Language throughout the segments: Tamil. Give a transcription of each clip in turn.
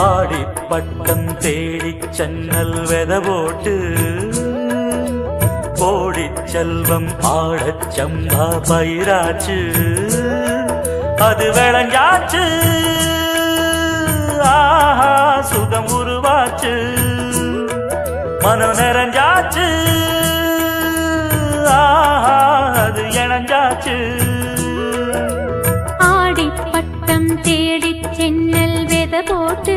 பட்டம் தேடி சென்னல் வெத போட்டு கோடி செல்வம் ஆடச் சம்பா பயிராச்சு. அது விளைஞ்சாச்சு ஆஹா சுகம் உருவாச்சு. மனம் நிறைஞ்சாச்சு. ஆஹா அது இணைஞ்சாச்சு. ஆடி பட்டம் தேடி சென்னல் வெத போட்டு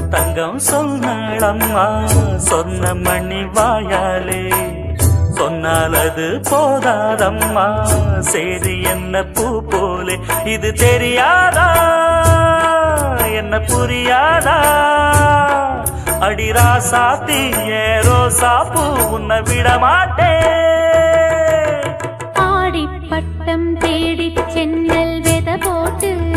தங்கம் சொன்னாளம்மா. சொன்ன மணி வாயாலே. சொன்னால் அது போதாதம்மா. சரி என்ன பூ போலே. இது தெரியாதா? என்ன புரியாதா? அடிரா சாத்தி ஏரோ சாப்பு உன்னை விட மாட்டேன் ஆடி பட்டம் தேடி சென்னல் வெத போட்டு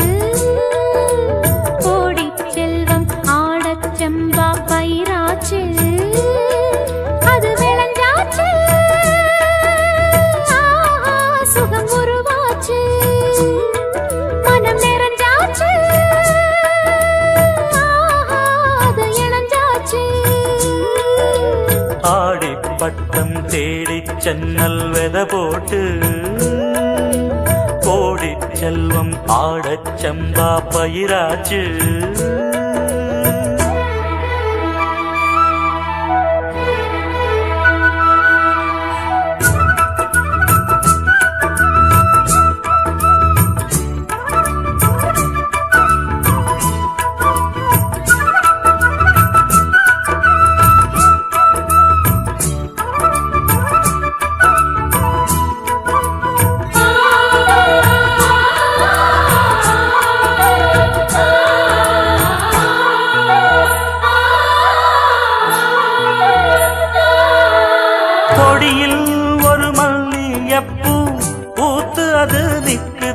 சுகம் உருவாச்சு. மனம் நிறைஞ்சாச்சு. அது இணைஞ்சாச்சு. ஆடி பட்டம் தேடி சென்னல் வெத போட்டு கோடி செல்வம் ஆடச் செம்பா பயிராச்சு.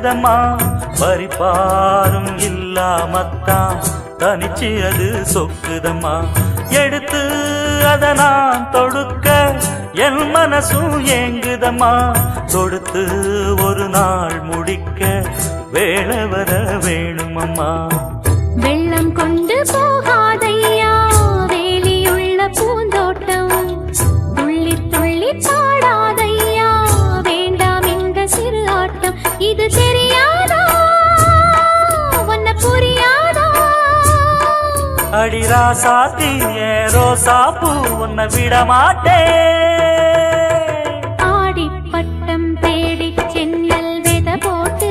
நிக்குதம்மா பறிப்பாரும் இல்லாமத்தான் தனிச்சு அது சொக்குதம்மா. எடுத்து அத நான் தொடுக்க என் மனசும் ஏங்குதம்மா. தொடுத்து ஒரு நாள் முடிக்க வேலை வர வேணுமம்மா. அடிரா சாத்தி ஏரோ சாப்பு உன்னை விட மாட்டேன். ஆடி பட்டம் தேடி சென்னல் வெத போட்டு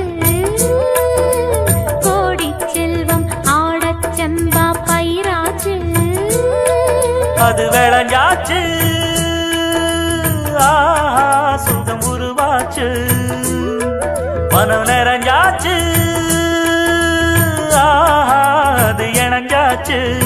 கோடி செல்வம் ஆடச் செம்பா பயிராச்சு. அது விளைஞ்சாச்சு சுகம் உருவாச்சு. மனம் நிறைஞ்சாச்சு. இணைஞ்சாச்சு